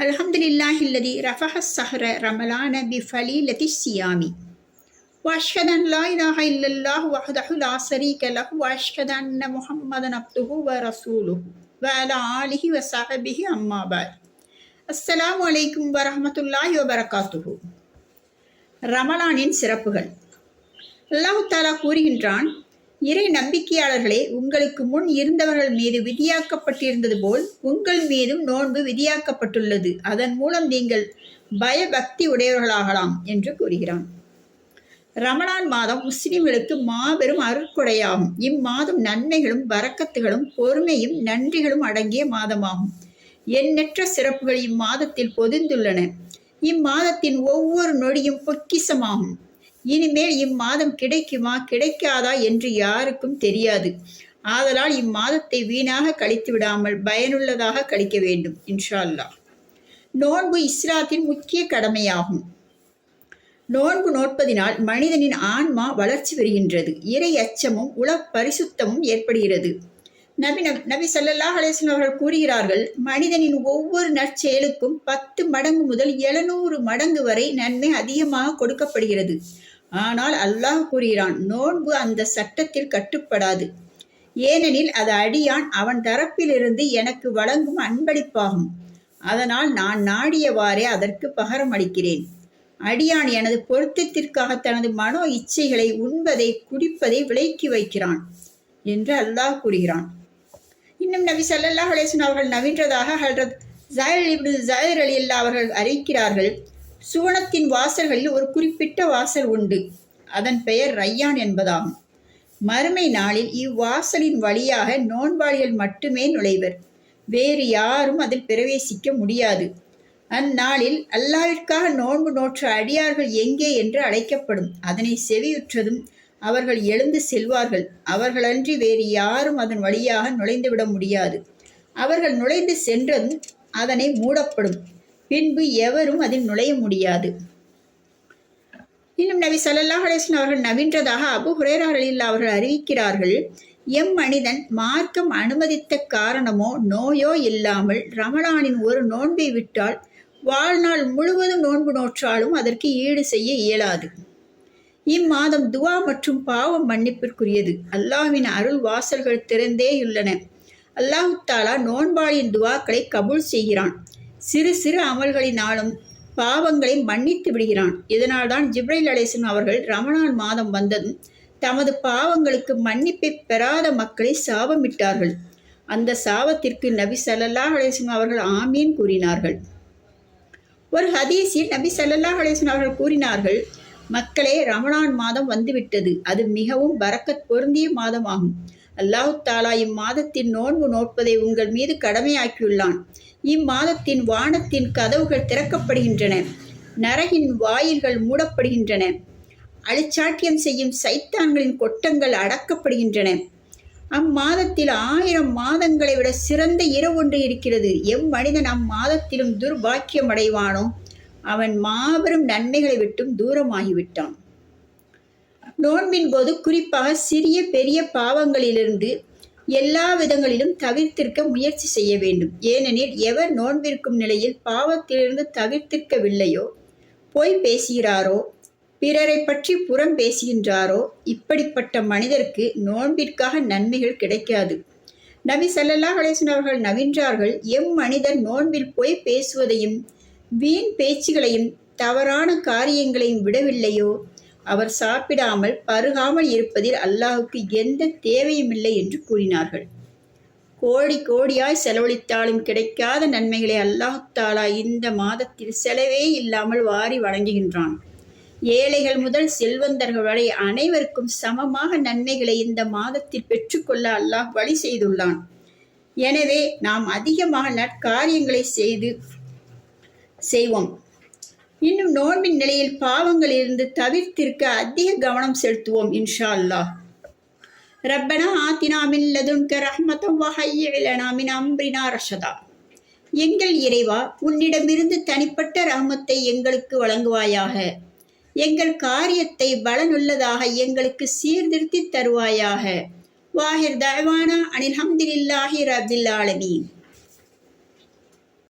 الحمد لله الذي رفع السهر رمضان بفليلة الصيام وأشهد أن لا إله إلا الله وحده لا شريك له وأشهد أن محمدا عبده ورسوله وعلى آله وصحبه أما بعد السلام عليكم ورحمة الله وبركاته ரமலானின் سرقه الله تعالى கூறுகின்றான் இறை நம்பிக்கையாளர்களே உங்களுக்கு முன் இருந்தவர்கள் மீது விதியாக்கப்பட்டிருந்தது போல் உங்கள் மீதும் நோன்பு விதியாக்கப்பட்டுள்ளது. அதன் மூலம் நீங்கள் பயபக்தி உடையவர்களாகலாம் என்று கூறுகிறான். ரமணான் மாதம் முஸ்லிம்களுக்கு மாபெரும் அருட்கொடையாகும். இம்மாதம் நன்மைகளும் வரக்கத்துகளும் பொறுமையும் நன்றிகளும் அடங்கிய மாதமாகும். எண்ணற்ற சிறப்புகள் இம்மாதத்தில் பொதிந்துள்ளன. இம்மாதத்தின் ஒவ்வொரு நொடியும் பொக்கிசமாகும். இனிமேல் இம்மாதம் கிடைக்குமா? கிடைக்காதா என்று யாருக்கும் தெரியாது. ஆதலால் இம்மாதத்தை வீணாக கழித்து விடாமல் பயனுள்ளதாக கழிக்க வேண்டும் இன்ஷா அல்லாஹ் நோன்பு இஸ்லாத்தின் முக்கிய கடமையாகும். நோன்பு நோட்பதினால் மனிதனின் ஆன்மா வளர்ச்சி பெறுகின்றது. இறை அச்சமும் உள பரிசுத்தமும் ஏற்படுகிறது. நபி நபி சல்லல்லாஹ் அலேசன் அவர்கள் கூறுகிறார்கள் மனிதனின் ஒவ்வொரு நற்செயலுக்கும் பத்து மடங்கு முதல் எழுநூறு மடங்கு வரை நன்மை அதிகமாக கொடுக்கப்படுகிறது. ஆனால் அல்லாஹ் கூறுகிறான் நோன்பு அந்த சட்டத்தில் கட்டுப்படாது. ஏனெனில் அது அடியான் அவன் தரப்பிலிருந்து எனக்கு வழங்கும் அன்பளிப்பாகும். அதனால் நான் நாடியவாறே அதற்கு பகரம் அளிக்கிறேன். அடியான் எனது பொருத்தத்திற்காக தனது மனோ இச்சைகளை உண்பதை குடிப்பதை விலக்கி வைக்கிறான் என்று அல்லாஹ் கூறுகிறான். இன்னும் நபி சல்லாஹ் அலேசன் அவர்கள் நவீன்றதாக ஹல்ரத் ஜயல் இப்னு ஜயர் அலி அல்லா அவர்கள் அறிக்கிறார்கள் சுவனத்தின் வாசல்களில் ஒரு குறிப்பிட்ட வாசல் உண்டு. அதன் பெயர் ரையான் என்பதாகும். மறுமை நாளில் இவ்வாசலின் வழியாக நோன்பாளிகள் மட்டுமே நுழைவர். வேறு யாரும் அதில் பிரவேசிக்க முடியாது. அந்நாளில் அல்லாவிற்காக நோன்பு நோற்ற அடியார்கள் எங்கே என்று அழைக்கப்படும். அதனை செவியுற்றதும் அவர்கள் எழுந்து செல்வார்கள். அவர்களன்றி வேறு யாரும் அதன் வழியாக நுழைந்துவிட முடியாது. அவர்கள் நுழைந்து சென்றதும் அதனை மூடப்படும். பின்பு எவரும் அதில் நுழைய முடியாது. இன்னும் நபி சல்லாஹ் அலிஸ்லாம் அவர்கள் நவீன்றதாக அபு ஹுரேரார் அவர்கள் அறிவிக்கிறார்கள் எம் மனிதன் மார்க்கம் அனுமதித்த காரணமோ நோயோ இல்லாமல் ரமலானின் ஒரு நோன்பை விட்டால் வாழ்நாள் முழுவதும் நோன்பு நோற்றாலும் அதற்கு ஈடு செய்ய இயலாது. இம்மாதம் துவா மற்றும் பாவம் மன்னிப்பிற்குரியது. அல்லாஹ்வின் அருள் வாசல்கள் திறந்தேயுள்ளன அல்லாஹு தாலா நோன்பாளியின் துவாக்களை கபூல் செய்கிறான். சிறு சிறு அமல்களினாலும் பாவங்களை மன்னித்து விடுகிறான். இதனால்தான் ஜிப்ரைல் அலேசன் அவர்கள் ரமணான் மாதம் வந்ததும் தமது பாவங்களுக்கு மன்னிப்பை பெறாத மக்களை சாபமிட்டார்கள். அந்த சாபத்திற்கு நபி சல்லல்லா அலேசன் அவர்கள் ஆமீன் கூறினார்கள். ஒரு ஹதீஸில் நபி சல்லல்லாஹ் அலேசன் அவர்கள் கூறினார்கள் மக்களே ரமணான் மாதம் வந்துவிட்டது. அது மிகவும் பறக்கத் பொருந்திய மாதமாகும். அல்லாஹு தாலா இம்மாதத்தின் நோன்பு நோட்பதை உங்கள் மீது கடமையாக்கியுள்ளான். இம்மாதத்தின் வானத்தின் கதவுகள் திறக்கப்படுகின்றன. நரகின் வாயில்கள் மூடப்படுகின்றன. அழிச்சாட்டியம் செய்யும் சைத்தான்களின் கொட்டங்கள் அடக்கப்படுகின்றன. அம்மாதத்தில் ஆயிரம் மாதங்களை விட சிறந்த இரவு ஒன்று இருக்கிறது. எம் மனிதன் அம்மாதத்திலும் துர்பாக்கியம் அடைவானோ? அவன் மாபெரும் நன்மைகளை விட்டும் தூரமாகிவிட்டான். நோன்பின் போது குறிப்பாக சிறிய பெரிய பாவங்களிலிருந்து எல்லா விதங்களிலும் தவிர்த்திருக்க முயற்சி செய்ய வேண்டும். ஏனெனில் எவர் நோன்பிருக்கும் நிலையில் பாவத்திலிருந்து தவிர்த்திருக்கவில்லையோ பொய் பேசுகிறாரோ பிறரை பற்றி புறம் பேசுகின்றாரோ இப்படிப்பட்ட மனிதருக்கு நோன்பிற்காக நன்மைகள் கிடைக்காது. நபி சல்லல்லா அலேசன் அவர்கள் நவின்றார்கள் எம் மனிதர் நோன்பில் போய் பேசுவதையும் வீண் பேச்சுகளையும் தவறான காரியங்களையும் விடவில்லையோ அவர் சாப்பிடாமல் பருகாமல் இருப்பதில் அல்லாஹுக்கு எந்த தேவையுமில்லை என்று கூறினார்கள். கோடி கோடியாய் செலவழித்தாலும் கிடைக்காத நன்மைகளை அல்லாஹு தாலா இந்த மாதத்தில் செலவே இல்லாமல் வாரி வழங்குகின்றான். ஏழைகள் முதல் செல்வந்தர்கள் வரை அனைவருக்கும் சமமாக நன்மைகளை இந்த மாதத்தில் பெற்றுக்கொள்ள அல்லாஹ் வழி செய்துள்ளான். எனவே நாம் அதிகமாக நற்காரியங்களை செய்து செய்வோம். இன்னும் நோன்பின் நிலையில் பாவங்களிலிருந்து தவிர்த்திருக்க அதிக கவனம் செலுத்துவோம் இன்ஷா அல்லாஹ் ரப்பனா ஆத்தினா மின் லதுன்க ரஹ்மதம் வஹையிலனா மின் அம்ரினா ரஷதா. எங்கள் இறைவா உன்னிடமிருந்து தனிப்பட்ட ரஹமத்தை எங்களுக்கு வழங்குவாயாக. எங்கள் காரியத்தை பலனுள்ளதாக எங்களுக்கு சீர்திருத்தி தருவாயாக. வாஹிர் தவானா அனில் ஹம்தில்லாஹி ரபில் ஆலமீன்.